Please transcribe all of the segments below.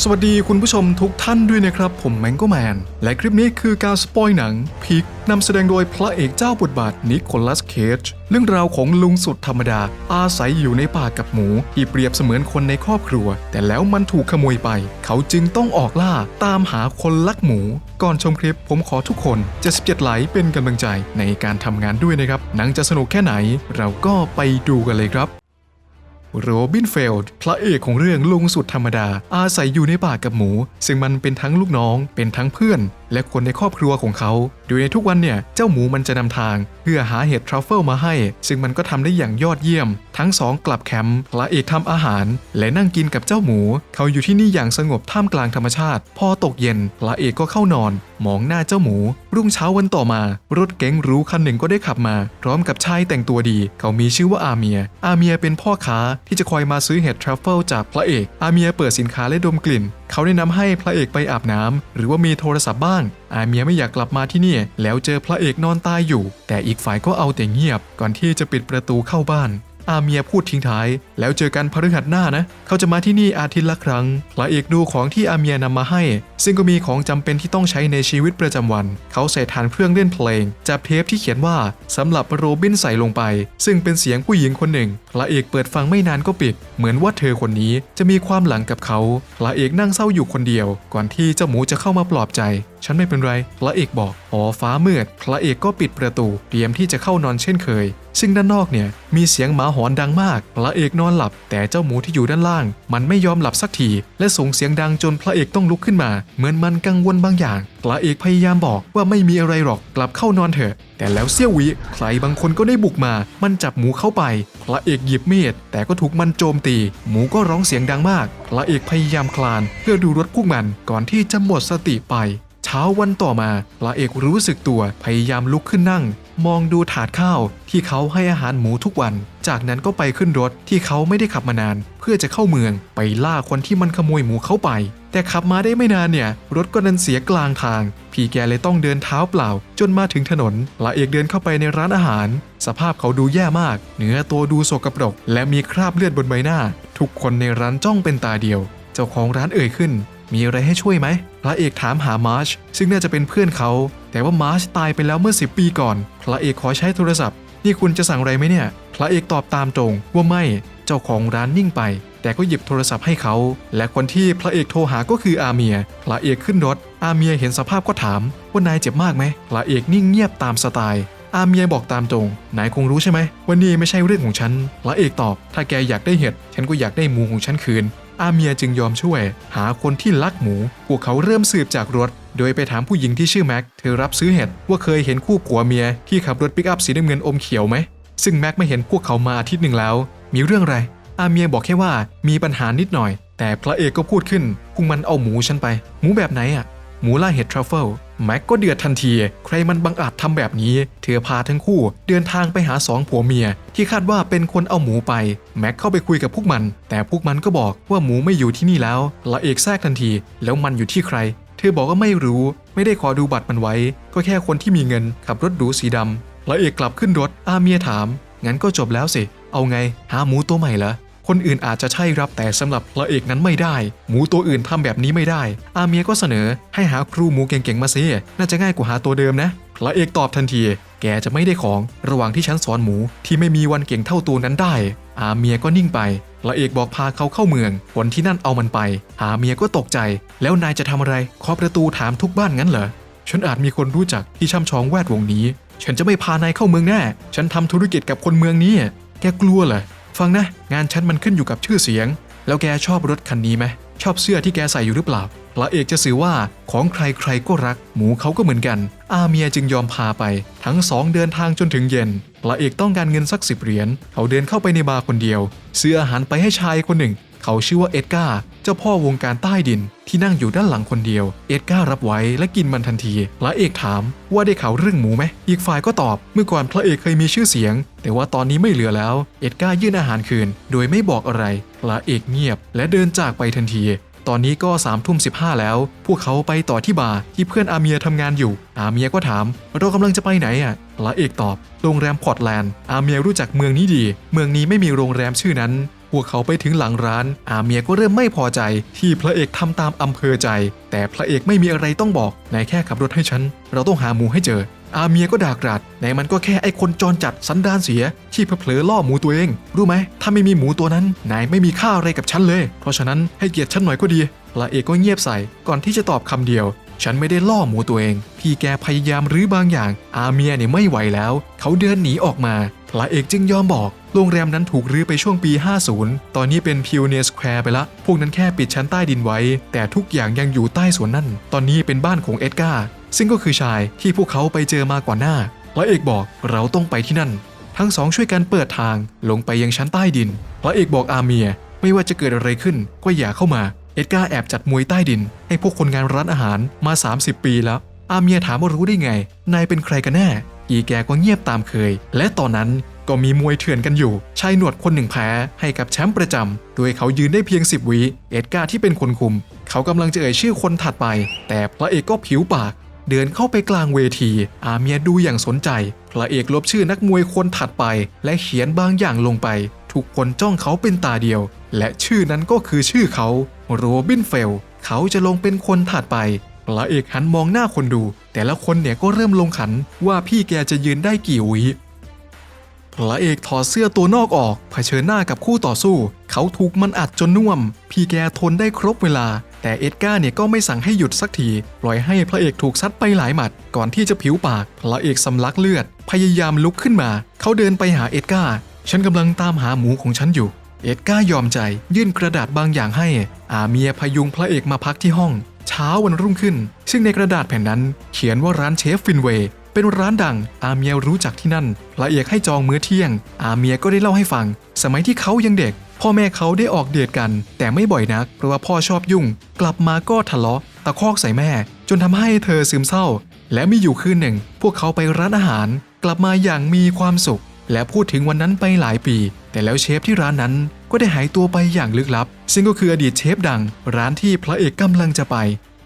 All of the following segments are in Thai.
สวัสดีคุณผู้ชมทุกท่านด้วยนะครับ ผมแมงโกแมน และคลิปนี้คือการสปอยหนังพิกนำแสดงโดยพระเอกเจ้าบทบาทนิโคลัสเคจเรื่องราวของลุงสุดธรรมดา อาศัยอยู่ในป่ากับหมู ที่เปรียบเสมือนคนในครอบครัว แต่แล้วมันถูกขโมยไป เขาจึงต้องออกล่าตามหาคนลักหมู ก่อนชมคลิปผมขอทุกคน 77 ไลค์เป็นกำลังใจในการทำงานด้วยนะครับหนังจะสนุกแค่ไหน เราก็ไปดูกันเลยครับ โรบินเฟลด์พระเอกของเรื่องลุงสุดธรรมดา อาศัยอยู่ในป่ากับหมู ซึ่งมันเป็นทั้งลูกน้อง เป็นทั้งเพื่อน และคนในครอบครัวของเขาโดยในทุกวันเนี่ย เจ้าหมูมันจะนำทาง เพื่อหาเห็ดทรัฟเฟิลมาให้ ซึ่งมันก็ทำได้อย่างยอดเยี่ยม ทั้งสองกลับแคมป์พระเอกทำอาหาร และนั่งกินกับเจ้าหมู เขาอยู่ที่นี่อย่างสงบท่ามกลางธรรมชาติ พอตกเย็นพระเอกก็เข้านอน มองหน้าเจ้าหมู รุ่งเช้าวันต่อมา รถเก๋งหรูคันหนึ่งก็ได้ขับมา พร้อมกับชายแต่งตัวดี เขามีชื่อว่าอาเมีย อาเมียเป็นพ่อค้าที่จะคอยมาซื้อเห็ดทรัฟเฟิลจากพระเอก อาเมียเปิดสินค้าและดมกลิ่น เขาแนะนำให้พระเอกไปอาบน้ำหรือว่ามีโทรศัพท์บ้าง อาเมียไม่อยากกลับมาที่นี่ แล้วเจอพระเอกนอนตายอยู่ แต่อีกฝ่ายก็เอาแต่เงียบ ก่อนที่จะปิดประตูเข้าบ้าน อาเมียพูดทิ้งท้าย แล้วเจอกันพฤหัสหน้านะ เขาจะมาที่นี่อาทิตย์ละครั้งพระเอกดูของที่อาเมียนำมาให้ ซึ่งก็มีของจำเป็นที่ต้องใช้ในชีวิตประจำวัน เขาใส่ฐานเครื่องเล่นเพลงจับเทปที่เขียนว่าสำหรับโรบินใส่ลงไป ซึ่งเป็นเสียงผู้หญิงคนหนึ่งพระเอกเปิดฟังไม่นานก็ปิด เหมือนว่าเธอคนนี้จะมีความหลังกับเขาพระเอกนั่งเศร้าอยู่คนเดียว ก่อนที่เจ้าหมูจะเข้ามาปลอบใจ ฉันไม่เป็นไร พระเอกบอกหอฟ้ามืด พระเอกก็ปิดประตู เตรียมที่จะเข้านอนเช่นเคย ซึ่งด้านนอกเนี่ยมีเสียงหมาหอนดังมาก พระเอกนอนหลับ แต่เจ้าหมูที่อยู่ด้านล่าง มันไม่ยอมหลับสักที และส่งเสียงดังจนพระเอกต้องลุกขึ้นมา เหมือนมันกังวลบางอย่าง พระเอกพยายามบอกว่าไม่มีอะไรหรอก กลับเข้านอนเถอะ แต่แล้วเสี้ยววิ ใครบางคนก็ได้บุกมา มันจับหมูเข้าไป พระเอกหยิบมีด แต่ก็ถูกมันโจมตี หมูก็ร้องเสียงดังมาก พระเอกพยายามคลาน เพื่อดูรถพวกมัน ก่อนที่จะหมดสติไป ช้าวันต่อมาพระเอกรู้สึกตัวพยายามลุกขึ้นนั่ง มองดูถาดข้าวที่เขาให้อาหารหมูทุกวัน จากนั้นก็ไปขึ้นรถที่เขาไม่ได้ขับมานาน เพื่อจะเข้าเมืองไปล่าคนที่มันขโมยหมูเข้าไป แต่ขับมาได้ไม่นานเนี่ย รถก็ดันเสียกลางทาง พี่แกเลยต้องเดินเท้าเปล่า จนมาถึงถนนพระเอกเดินเข้าไปในร้านอาหาร สภาพเขาดูแย่มาก เนื้อตัวดูโสกปรก และมีคราบเลือดบนใบหน้า ทุกคนในร้านจ้องเป็นตาเดียว เจ้าของร้านเอ่ยขึ้น มีอะไรให้ช่วยไหม พระเอกถามหามาร์ชซึ่งน่าจะเป็นเพื่อนเขา แต่ว่ามาร์ชตายไปแล้วเมื่อ 10 ปีก่อน พระเอกขอใช้โทรศัพท์ นี่คุณจะสั่งอะไรไหมเนี่ย พระเอกตอบตามตรง ว่าไม่ เจ้าของร้านนิ่งไป แต่ก็หยิบโทรศัพท์ให้เขา และคนที่พระเอกโทรหาก็คืออาเมีย พระเอกขึ้นรถ อาเมียเห็นสภาพก็ถาม ว่านายเจ็บมากไหม พระเอกนิ่งเงียบตามสไตล์อาเมียบอกตามตรง นายคงรู้ใช่ไหมว่านี่ไม่ใช่เรื่องของฉัน พระเอกตอบ ถ้าแกอยากได้เห็ด ฉันก็อยากได้หมูของฉันคืน อาเมียจึงยอมช่วย หาคนที่ลักหมู พวกเขาเริ่มสืบจากรถ โดยไปถามผู้หญิงที่ชื่อแม็ก เธอรับซื้อเห็ดว่าเคยเห็นคู่ผัวเมียที่ขับรถปิกอัพสีน้ำเงินอมเขียวไหม ซึ่งแม็กไม่เห็นพวกเขามาอาทิตย์หนึ่งแล้ว มีเรื่องอะไร อาเมียบอกแค่ว่ามีปัญหานิดหน่อย แต่พระเอกก็พูดขึ้นพวกมันเอาหมูฉันไป หมูแบบไหนอะหมูล่าเห็ดทรัฟเฟิล แม็กก็เดือดทันที ใครมันบังอาจทำแบบนี้ เธอพาทั้งคู่เดินทางไปหาสองผัวเมีย ที่คาดว่าเป็นคนเอาหมูไป แม็กเข้าไปคุยกับพวกมัน แต่พวกมันก็บอกว่าหมูไม่อยู่ที่นี่แล้วละเอกแทรกทันที แล้วมันอยู่ที่ใคร เธอบอกว่าไม่รู้ ไม่ได้ขอดูบัตรมันไว้ ก็แค่คนที่มีเงินขับรถหรูสีดำละเอกกลับขึ้นรถอาเมียถามงั้นก็จบแล้วสิ เอาไง หาหมูตัวใหม่เหรอ คนอื่นอาจจะใช่รับแต่สำหรับพระเอกนั้นไม่ได้ หมูตัวอื่นทำแบบนี้ไม่ได้ อาเมียก็เสนอให้หาครูหมูเก่งๆมาซิน่าจะง่ายกว่าหาตัวเดิมนะ พระเอกตอบทันที แกจะไม่ได้ของ ระหว่างที่ฉันสอนหมูที่ไม่มีวันเก่งเท่าตัวนั้นได้ อาเมียก็นิ่งไปพระเอกบอกพาเขาเข้าเมือง คนที่นั่นเอามันไปอาเมียก็ตกใจ แล้วนายจะทำอะไรเคาะประตูถามทุกบ้านงั้นเหรอ ฉันอาจมีคนรู้จักที่ช่ำชองแวดวงนี้ ฉันจะไม่พานายเข้าเมืองแน่ ฉันทำธุรกิจกับคนเมืองนี้ แกกลัวเหรอ ฟังนะ งานฉันมันขึ้นอยู่กับชื่อเสียง แล้วแกชอบรถคันนี้ไหมชอบเสื้อที่แกใส่อยู่หรือเปล่าพระเอกจะสื่อว่าของใครใครก็รัก หมูเขาก็เหมือนกัน อาเมียจึงยอมพาไป ทั้งสองเดินทางจนถึงเย็นพระเอกต้องการเงินสักสิบเหรียญเขาเดินเข้าไปในบาร์คนเดียวซื้ออาหารไปให้ชายคนหนึ่ง เขาชื่อว่าเอ็ดการ์เจ้าพ่อวงการใต้ดิน ที่นั่งอยู่ด้านหลังคนเดียว เอ็ดการ์รับไว้และกินมันทันทีพระเอกถามว่าได้ข่าวเรื่องหมูไหมอีกฝ่ายก็ตอบ เมื่อก่อนพระเอกเคยมีชื่อเสียง แต่ว่าตอนนี้ไม่เหลือแล้ว เอ็ดการ์ยื่นอาหารคืน โดยไม่บอกอะไรพระเอกเงียบ และเดินจากไปทันทีตอนนี้ก็3ามทุ่มสิแล้ว พวกเขาไปต่อที่บาร์ที่เพื่อนอาเมียทำงานอยู่ อาเมียก็ถาม เรากำลังจะไปไหนอะพระเอกตอบ โรงแรมพอร์ตแลนด์ อาเมียรู้จักเมืองนี้ดี เมืองนี้ไม่มีโรงแรมชื่อนั้น พวกเขาไปถึงหลังร้าน อาเมียก็เริ่มไม่พอใจ ที่พระเอกทำตามอำเภอใจ แต่พระเอกไม่มีอะไรต้องบอกนายแค่ขับรถให้ฉัน เราต้องหาหมูให้เจอ อาเมียก็ด่ากราดในมันก็แค่ไอ้คนจรจัดสันดานเสีย ที่เผลอๆล่อหมูตัวเอง รู้ไหมถ้าไม่มีหมูตัวนั้นนายไม่มีค่าอะไรกับฉันเลย เพราะฉะนั้นให้เกียรติฉันหน่อยก็ดีพระเอกก็เงียบใส่ก่อนที่จะตอบคำเดียวฉันไม่ได้ล่อหมูตัวเอง พี่แกพยายามรื้อบางอย่าง อาเมียเนี่ยไม่ไหวแล้ว เขาเดินหนีออกมา พระเอกจึงยอมบอก โรงแรมนั้นถูกรื้อไปช่วงปี 50 ตอนนี้เป็นพิวเนียสแควร์ไปละ พวกนั้นแค่ปิดชั้นใต้ดินไว้ แต่ทุกอย่างยังอยู่ใต้สวนนั่น ตอนนี้เป็นบ้านของเอ็ดการ์ซึ่งก็คือชายที่พวกเขาไปเจอมาก่อนหน้าพระเอกบอกเราต้องไปที่นั่น ทั้งสองช่วยกันเปิดทางลงไปยังชั้นใต้ดิน พระเอกบอกอาเมียไม่ว่าจะเกิดอะไรขึ้นก็อย่าเข้ามา เอ็ดการ์แอบจัดมวยใต้ดิน ให้พวกคนงานร้านอาหารมา 30 ปีแล้ว อาเมียถามว่ารู้ได้ไง นายเป็นใครกันแน่ อีแกก็เงียบตามเคย และตอนนั้นก็มีมวยเถื่อนกันอยู่ ชายหนวดคนหนึ่งแพ้ให้กับแชมป์ประจำ โดยเขายืนได้เพียง 10 วิ เอ็ดการ์ที่เป็นคนคุม เขากำลังจะเอ่ยชื่อคนถัดไป แต่พระเอกก็ผิวปาก เดินเข้าไปกลางเวที อาเมียดูอย่างสนใจ พระเอกลบชื่อนักมวยคนถัดไป และเขียนบางอย่างลงไป ทุกคนจ้องเขาเป็นตาเดียว และชื่อนั้นก็คือชื่อเขา โรบินเฟล เขาจะลงเป็นคนถัดไป พระเอกหันมองหน้าคนดู แต่ละคนเนี่ยก็เริ่มลงขันว่าพี่แกจะยืนได้กี่วิพระเอกถอดเสื้อตัวนอกออกเผชิญหน้ากับคู่ต่อสู้ เขาถูกมันอัดจนน่วม พี่แกทนได้ครบเวลา แต่เอ็ดการ์เนี่ยก็ไม่สั่งให้หยุดสักทีปล่อยให้พระเอกถูกซัดไปหลายหมัด ก่อนที่จะผิวปาก พระเอกสำลักเลือด พยายามลุกขึ้นมา เขาเดินไปหาเอ็ดการ์ฉันกำลังตามหาหมูของฉันอยู่ เอ็ดการ์ยอมใจ ยื่นกระดาษบางอย่างให้ อาเมียพยุงพระเอกมาพักที่ห้อง เช้าวันรุ่งขึ้น ซึ่งในกระดาษแผ่นนั้น เขียนว่าร้านเชฟฟินเวย์เป็นร้านดังอาเมียรู้จักที่นั่นพระเอียกให้จองมื้อเที่ยง อาเมียก็ได้เล่าให้ฟัง สมัยที่เขายังเด็ก พ่อแม่เขาได้ออกเดทกัน แต่ไม่บ่อยนัก เพราะว่าพ่อชอบยุ่ง กลับมาก็ทะเลาะตะคอกใส่แม่ จนทำให้เธอซึมเศร้า และมีอยู่คืนหนึ่ง พวกเขาไปร้านอาหาร กลับมาอย่างมีความสุข และพูดถึงวันนั้นไปหลายปี แต่แล้วเชฟที่ร้านนั้นก็ได้หายตัวไปอย่างลึกลับ ซึ่งก็คืออดีตเชฟดัง ร้านที่พระเอกกำลังจะไป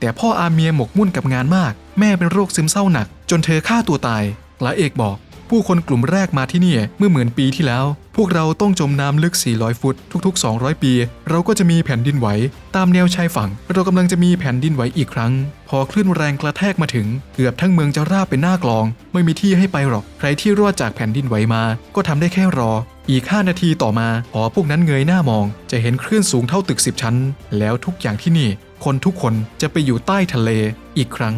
แต่พ่ออาเมียหมกมุ่นกับงานมาก แม่เป็นโรคซึมเศร้าหนัก จนเธอฆ่าตัวตายพระเอกบอก ผู้คนกลุ่มแรกมาที่นี่เมื่อเหมือนปีที่แล้ว พวกเราต้องจมน้ำลึก 400 ฟุต ทุก ๆ 200 ปี เราก็จะมีแผ่นดินไหว ตามแนวชายฝั่ง เรากำลังจะมีแผ่นดินไหวอีกครั้ง พอคลื่นแรงกระแทกมาถึง เกือบทั้งเมืองจะราบเป็นหน้ากลอง ไม่มีที่ให้ไปหรอก ใครที่รอดจากแผ่นดินไหวมา ก็ทำได้แค่รอ อีก 5 นาทีต่อมา พอพวกนั้นเงยหน้ามอง จะเห็นคลื่นสูงเท่าตึก 10 ชั้น แล้วทุกอย่างที่นี่ คนทุกคนจะไปอยู่ใต้ทะเลอีกครั้ง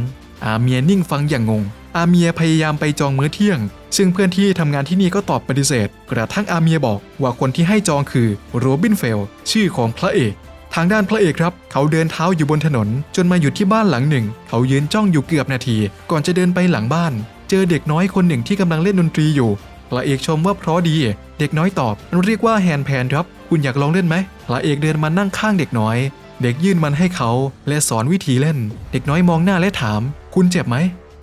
อาเมียนิ่งฟังอย่างงง อาเมียพยายามไปจองมื้อเที่ยง ซึ่งเพื่อนที่ทำงานที่นี่ก็ตอบปฏิเสธ กระทั่งอาเมียบอกว่าคนที่ให้จองคือโรบินเฟล ชื่อของพระเอก ทางด้านพระเอกครับ เขาเดินเท้าอยู่บนถนน จนมาหยุดที่บ้านหลังหนึ่ง เขายืนจ้องอยู่เกือบนาที ก่อนจะเดินไปหลังบ้าน เจอเด็กน้อยคนหนึ่งที่กำลังเล่นดนตรีอยู่ พระเอกชมว่าเพราะดี เด็กน้อยตอบมันเรียกว่าแฮนด์แพนครับ คุณอยากลองเล่นไหมพระเอกเดินมานั่งข้างเด็กน้อยเด็กยื่นมันให้เขาและสอนวิธีเล่น เด็กน้อยมองหน้าและถาม คุณเจ็บไหม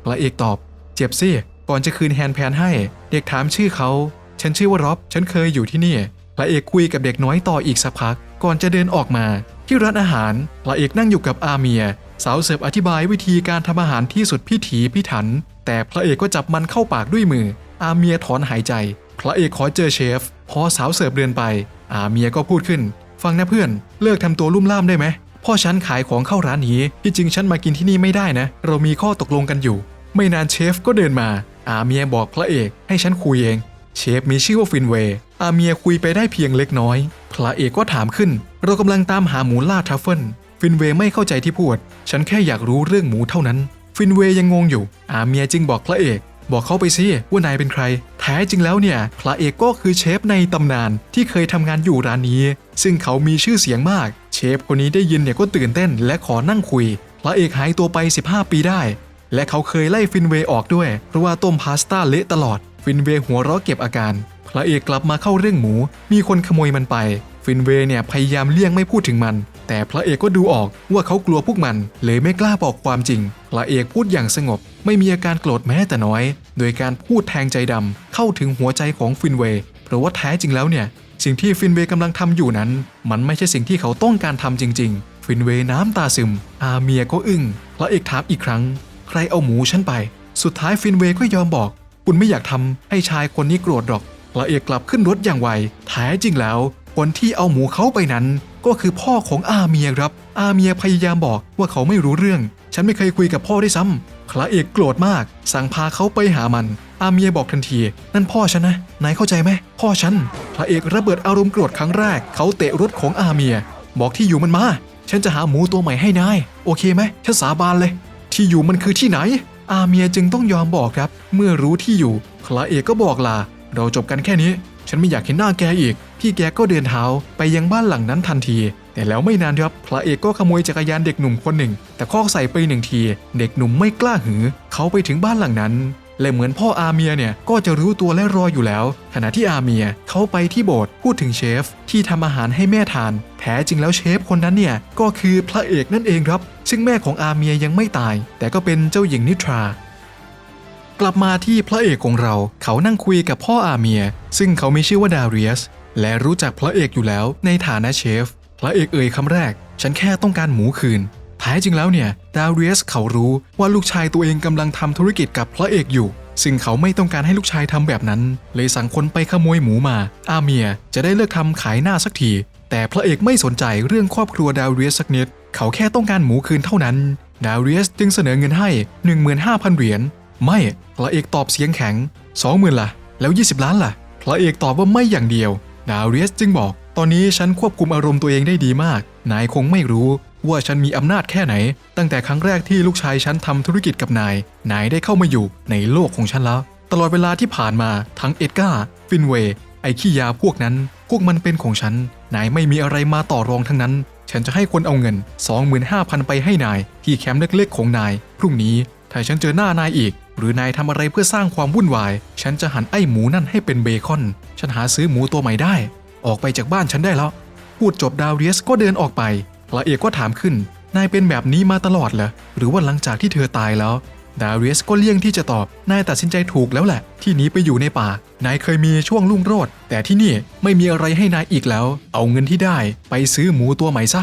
พระเอกตอบ เจ็บสิก่อนจะคืนแฮนด์แพนให้ เด็กถามชื่อเขา ฉันชื่อว่าร็อบ ฉันเคยอยู่ที่นี่พระเอกคุยกับเด็กน้อยต่ออีกสักพัก ก่อนจะเดินออกมา ที่ร้านอาหารพระเอกนั่งอยู่กับอาเมีย สาวเสิร์ฟอธิบายวิธีการทำอาหารที่สุดพิถีพิถัน แต่พระเอกก็จับมันเข้าปากด้วยมือ อาเมียถอนหายใจ พระเอกขอเจอเชฟ พอสาวเสิร์ฟเดินไป อาเมียก็พูดขึ้น ฟังนะเพื่อน เลิกทำตัวลุ่มล่ามได้ไหม พ่อฉันขายของเข้าร้านนี้ ที่จริงฉันมากินที่นี่ไม่ได้นะ เรามีข้อตกลงกันอยู่ ไม่นานเชฟก็เดินมา อาเมียบอกพระเอก ให้ฉันคุยเอง เชฟมีชื่อว่าฟินเวย์อาเมียคุยไปได้เพียงเล็กน้อย พระเอกก็ถามขึ้น เรากำลังตามหาหมูล่าทัฟเฟิลฟินเวย์ไม่เข้าใจที่พูด ฉันแค่อยากรู้เรื่องหมูเท่านั้น ฟินเวย์ยังงงอยู่ อาเมียจึงบอกพระเอก บอกเขาไปสิว่านายเป็นใคร แท้จริงแล้วเนี่ย พระเอกก็คือเชฟในตำนานที่เคยทำงานอยู่ร้านนี้ ซึ่งเขามีชื่อเสียงมาก เชฟคนนี้ได้ยินเนี่ยก็ตื่นเต้นและขอนั่งคุย พระเอกหายตัวไป 15 ปีได้ และเขาเคยไล่ฟินเวย์ออกด้วย เพราะว่าต้มพาสต้าเละตลอด ฟินเวย์หัวเราะเก็บอาการ พระเอกกลับมาเข้าเรื่องหมู มีคนขโมยมันไป ฟินเวย์เนี่ยพยายามเลี่ยงไม่พูดถึงมัน แต่พระเอกก็ดูออกว่าเขากลัวพวกมัน เลยไม่กล้าบอกความจริง พระเอกพูดอย่างสงบ ไม่มีอาการโกรธแม้แต่น้อย โดยการพูดแทงใจดำเข้าถึงหัวใจของฟินเวย์เพราะว่าแท้จริงแล้วเนี่ย สิ่งที่ฟินเวย์กำลังทำอยู่นั้น มันไม่ใช่สิ่งที่เขาต้องการทำจริง ๆ ฟินเวย์น้ำตาซึม อาเมียก็อึ้งพระเอกถามอีกครั้ง ใครเอาหมูฉันไป สุดท้ายฟินเวย์ก็ยอมบอก คุณไม่อยากทำให้ชายคนนี้โกรธหรอกพระเอกกลับขึ้นรถอย่างไวแท้จริงแล้ว คนที่เอาหมูเขาไปนั้น ก็คือพ่อของอาเมียครับ อาเมียพยายามบอกว่าเขาไม่รู้เรื่อง ฉันไม่เคยคุยกับพ่อได้ซ้ำพระเอกโกรธมาก สั่งพาเขาไปหามัน อาเมียบอกทันที นั่นพ่อฉันนะ นายเข้าใจไหม พ่อฉัน พระเอกระเบิดอารมณ์โกรธครั้งแรก เขาเตะรถของอาเมีย บอกที่อยู่มันมา ฉันจะหาหมูตัวใหม่ให้นาย โอเคไหมฉันสาบานเลย ที่อยู่มันคือที่ไหน อาเมียจึงต้องยอมบอกครับ เมื่อรู้ที่อยู่ พระเอกก็บอกลา เราจบกันแค่นี้ ฉันไม่อยากเห็นหน้าแกอีก พี่แกก็เดินเท้าไปยังบ้านหลังนั้นทันที แต่แล้วไม่นานครับพระเอกก็ขโมยจักรยานเด็กหนุ่มคนหนึ่ง แต่ข้อใส่ไปหนึ่งที เด็กหนุ่มไม่กล้าหือ เขาไปถึงบ้านหลังนั้นและเหมือนพ่ออาเมียเนี่ยก็จะรู้ตัวและรออยู่แล้ว ขณะที่อาเมียเขาไปที่โบสถ์พูดถึงเชฟ ที่ทำอาหารให้แม่ทาน แท้จริงแล้วเชฟคนนั้นเนี่ยก็คือพระเอกนั่นเองครับ ซึ่งแม่ของอาเมียยังไม่ตาย แต่ก็เป็นเจ้าหญิงนิทรา กลับมาที่พระเอกของเราเขานั่งคุยกับพ่ออาเมีย ซึ่งเขามีชื่อว่าดาเรียส และรู้จักพระเอกอยู่แล้วในฐานะเชฟ พระเอกเอ่ยคำแรก ฉันแค่ต้องการหมูคืนแท้จริงแล้วเนี่ย ดาเรียสเขารู้ว่าลูกชายตัวเองกำลังทำธุรกิจกับพระเอกอยู่ ซึ่งเขาไม่ต้องการให้ลูกชายทำแบบนั้น เลยสั่งคนไปขโมยหมูมา อาเมียจะได้เลิกทำขายหน้าสักที แต่พระเอกไม่สนใจเรื่องครอบครัวดาเรียสสักนิด เขาแค่ต้องการหมูคืนเท่านั้น ดาเรียสจึงเสนอเงินให้ 15,000 เหรียญ ไม่พระเอกตอบเสียงแข็ง20,000ล่ะ แล้ว 20 ล้านล่ะพระเอกตอบว่าไม่อย่างเดียว ดาเรียสจึงบอก ตอนนี้ฉันควบคุมอารมณ์ตัวเองได้ดีมาก นายคงไม่รู้ว่าฉันมีอำนาจแค่ไหน ตั้งแต่ครั้งแรกที่ลูกชายฉันทำธุรกิจกับนาย นายได้เข้ามาอยู่ในโลกของฉันแล้ว ตลอดเวลาที่ผ่านมาทั้งเอ็ดการ์ฟินเวย์ไอ้ขี้ยาพวกนั้น พวกมันเป็นของฉัน นายไม่มีอะไรมาต่อรองทั้งนั้น ฉันจะให้คนเอาเงิน 25,000 ไปให้นาย ที่แคมป์เล็กๆของนาย พรุ่งนี้ถ้าฉันเจอหน้านายอีก หรือนายทำอะไรเพื่อสร้างความวุ่นวาย ฉันจะหันไอ้หมูนั่นให้เป็นเบคอน ฉันหาซื้อหมูตัวใหม่ได้ ออกไปจากบ้านฉันได้แล้ว พูดจบดาวเรียสก็เดินออกไปพระเอกก็ถามขึ้น นายเป็นแบบนี้มาตลอดเหรอ หรือว่าหลังจากที่เธอตายแล้ว ดาวเรียสก็เลี่ยงที่จะตอบ นายตัดสินใจถูกแล้วแหละ ที่หนีไปอยู่ในป่า นายเคยมีช่วงลุ่งโรดแต่ที่นี่ไม่มีอะไรให้นายอีกแล้ว เอาเงินที่ได้ ไปซื้อหมูตัวใหม่ซะ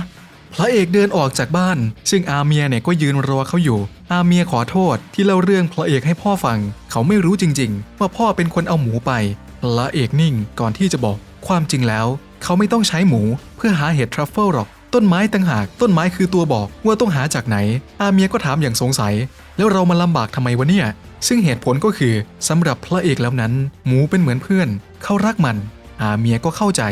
พระเอกเดินออกจากบ้าน ซึ่งอาเมียเนี่ยก็ยืนรอเขาอยู่ อาเมียขอโทษที่เล่าเรื่องพระเอกให้พ่อฟัง เขาไม่รู้จริง ๆ ว่าพ่อเป็นคนเอาหมูไป พระเอกนิ่งก่อนที่จะบอก ความจริงแล้ว เขาไม่ต้องใช้หมูเพื่อหาเห็ดทรัฟเฟิลหรอก ต้นไม้ต่างหากต้นไม้คือตัวบอกว่าต้องหาจากไหน อาเมียก็ถามอย่างสงสัย แล้วเรามาลำบากทำไมวะเนี่ย ซึ่งเหตุผลก็คือสำหรับพระเอกแล้วนั้น หมูเป็นเหมือนเพื่อน เขารักมัน อาเมียก็เข้าใจ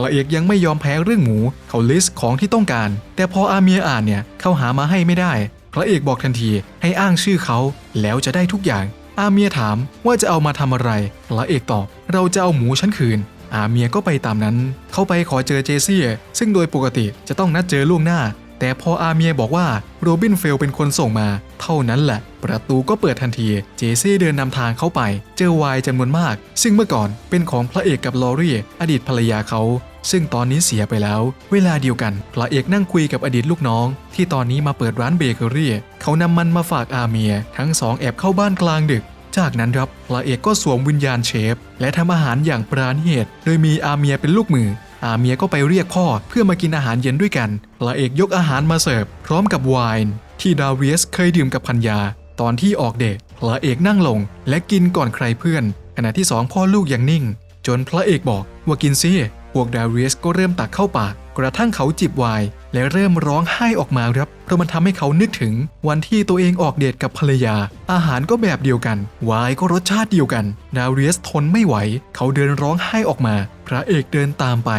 พระเอกยังไม่ยอมแพ้เรื่องหมู เขาลิสต์ของที่ต้องการ แต่พออาเมียอ่านเนี่ยเขาหามาให้ไม่ได้ พระเอกบอกทันทีให้อ้างชื่อเขาแล้วจะได้ทุกอย่าง อาเมียถามว่าจะเอามาทำอะไร พระเอกตอบเราจะเอาหมูฉันคืน อาเมียก็ไปตามนั้น เขาไปขอเจอเจซี่ซึ่งโดยปกติจะต้องนัดเจอล่วงหน้า แต่พออาเมียบอกว่าโรบินเฟลเป็นคนส่งมา เท่านั้นแหละ ประตูก็เปิดทันที เจซี่เดินนำทางเข้าไป เจอไวน์จำนวนมาก ซึ่งเมื่อก่อนเป็นของพระเอกกับลอรี่ อดีตภรรยาเขา ซึ่งตอนนี้เสียไปแล้ว เวลาเดียวกันพระเอกนั่งคุยกับอดีตลูกน้อง ที่ตอนนี้มาเปิดร้านเบเกอรี่เขานำมันมาฝากอาเมีย ทั้งสองแอบเข้าบ้านกลางดึก จากนั้นครับพระเอกก็สวมวิญญาณเชฟ และทำอาหารอย่างปราณีตโดยมีอาเมียเป็นลูกมือ อาเมียก็ไปเรียกพ่อเพื่อมากินอาหารเย็นด้วยกันพระเอกยกอาหารมาเสิร์ฟพร้อมกับไวน์ที่ดาเวียสเคยดื่มกับพัญญา ตอนที่ออกเดทพระเอกนั่งลง และกินก่อนใครเพื่อน ขณะที่สองพ่อลูกยังนิ่ง จนพระเอกบอกว่ากินซิ พวกดาเวียสก็เริ่มตักเข้าปาก กระทั่งเขาจิบไวน์และเริ่มร้องไห้ออกมาครับ เพราะมันทำให้เขานึกถึง วันที่ตัวเองออกเดทกับภรรยา อาหารก็แบบเดียวกันไวน์ก็รสชาติเดียวกัน ดาเวียสทนไม่ไหว เขาเดินร้องไห้ออกมา พระเอกเดินตามไป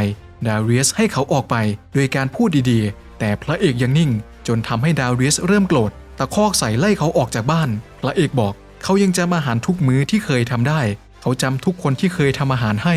ดาเวียสให้เขาออกไปโดยการพูดดีๆ แต่พระเอกยังนิ่ง จนทำให้ดาเวียสเริ่มโกรธตะคอกใส่ไล่เขาออกจากบ้าน พระเอกบอก เขายังจำอาหารทุกมื้อที่เคยทำได้ เขาจำทุกคนที่เคยทำอาหารให้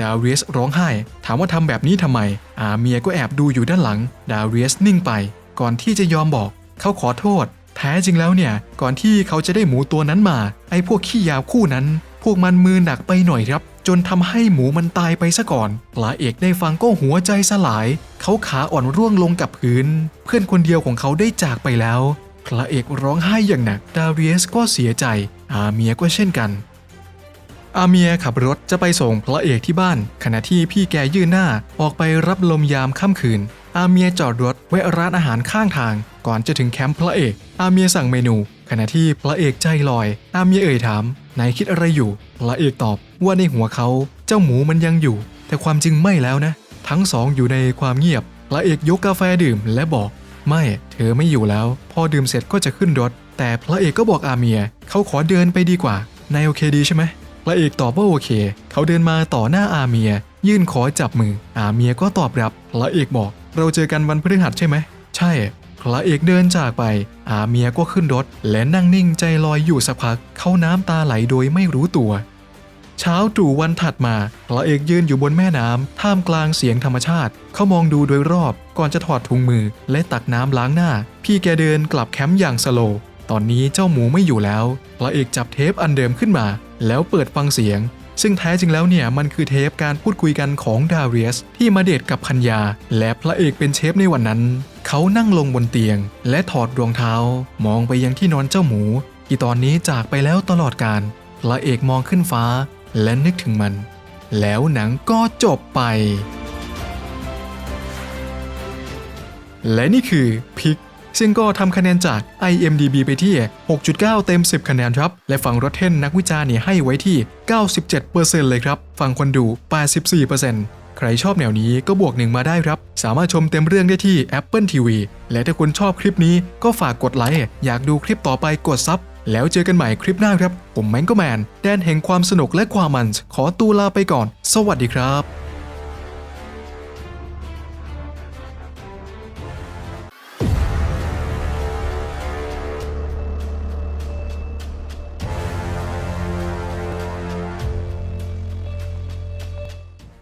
ดาเวียสร้องไห้ ถามว่าทำแบบนี้ทำไม อาเมียก็แอบดูอยู่ด้านหลัง ดาเวียสนิ่งไป ก่อนที่จะยอมบอก เขาขอโทษ แท้จริงแล้วเนี่ย ก่อนที่เขาจะได้หมูตัวนั้นมา ไอ้พวกขี้ยาวคู่นั้น พวกมันมือหนักไปหน่อยครับ จนทำให้หมูมันตายไปซะก่อนปลาเอกได้ฟังก็หัวใจสลาย เขาขาอ่อนร่วงลงกับพื้น เพื่อนคนเดียวของเขาได้จากไปแล้วพระเอกร้องไห้อย่างหนัก ดาเวียสก็เสียใจ อาเมียก็เช่นกัน อาเมียขับรถจะไปส่งพระเอกที่บ้าน ขณะที่พี่แกยื่นหน้าออกไปรับลมยามค่ำคืน อาเมียจอดรถแวะร้านอาหารข้างทาง ก่อนจะถึงแคมป์พระเอก อาเมียสั่งเมนู ขณะที่พระเอกใจลอย อาเมียเอ่ยถามนายคิดอะไรอยู่ พระเอกตอบว่าในหัวเขาเจ้าหมูมันยังอยู่ แต่ความจริงไม่แล้วนะ ทั้งสองอยู่ในความเงียบ พระเอกยกกาแฟดื่มและบอก ไม่ เธอไม่อยู่แล้ว พอดื่มเสร็จก็จะขึ้นรถ แต่พระเอกก็บอกอาเมีย เขาขอเดินไปดีกว่านายโอเคดีใช่ไหม พระเอกตอบว่าโอเค เขาเดินมาต่อหน้าอาเมีย ยื่นขอจับมือ อาเมียก็ตอบรับ พระเอกบอก เราเจอกันวันพฤหัสใช่ไหม ใช่ พระเอกเดินจากไป อาเมียก็ขึ้นรถ และนั่งนิ่งใจลอยอยู่สักพัก เขาน้ำตาไหลโดยไม่รู้ตัว เช้าตรู่วันถัดมา พระเอกยืนอยู่บนแม่น้ำท่ามกลางเสียงธรรมชาติ เขามองดูโดยรอบ ก่อนจะถอดถุงมือ และตักน้ำล้างหน้า พี่แกเดินกลับแคมป์อย่างสโลตอนนี้เจ้าหมูไม่อยู่แล้ว พระเอกจับเทปอันเดิมขึ้นมา แล้วเปิดฟังเสียง ซึ่งแท้จริงแล้วเนี่ยมันคือเทปการพูดคุยกันของดาเรียส ที่มาเดทกับพัญญา และพระเอกเป็นเชฟในวันนั้น เขานั่งลงบนเตียง และถอดรองเท้า มองไปยังที่นอนเจ้าหมู ที่ตอนนี้จากไปแล้วตลอดกาลพระเอกมองขึ้นฟ้า และนึกถึงมัน แล้วหนังก็จบไปและนี่คือพิก ซึ่งก็ทำคะแนนจาก IMDB ไปที่ 6.9 เต็ม 10 คะแนนครับ และฝั่งรถเทนนักวิจารณ์เนี่ยให้ไว้ที่ 97%เลยครับ ฝั่งคนดู 84%ใครชอบแนวนี้ก็บวกหนึ่งมาได้ครับ สามารถชมเต็มเรื่องได้ที่ Apple TV และถ้าคุณชอบคลิปนี้ก็ฝากกดไลค์ อยากดูคลิปต่อไปกดซับแล้วเจอกันใหม่คลิปหน้าครับ ผมแมงก็แมน แดนแห่งความสนุกและความมัน ขอตัวลาไปก่อน สวัสดีครับ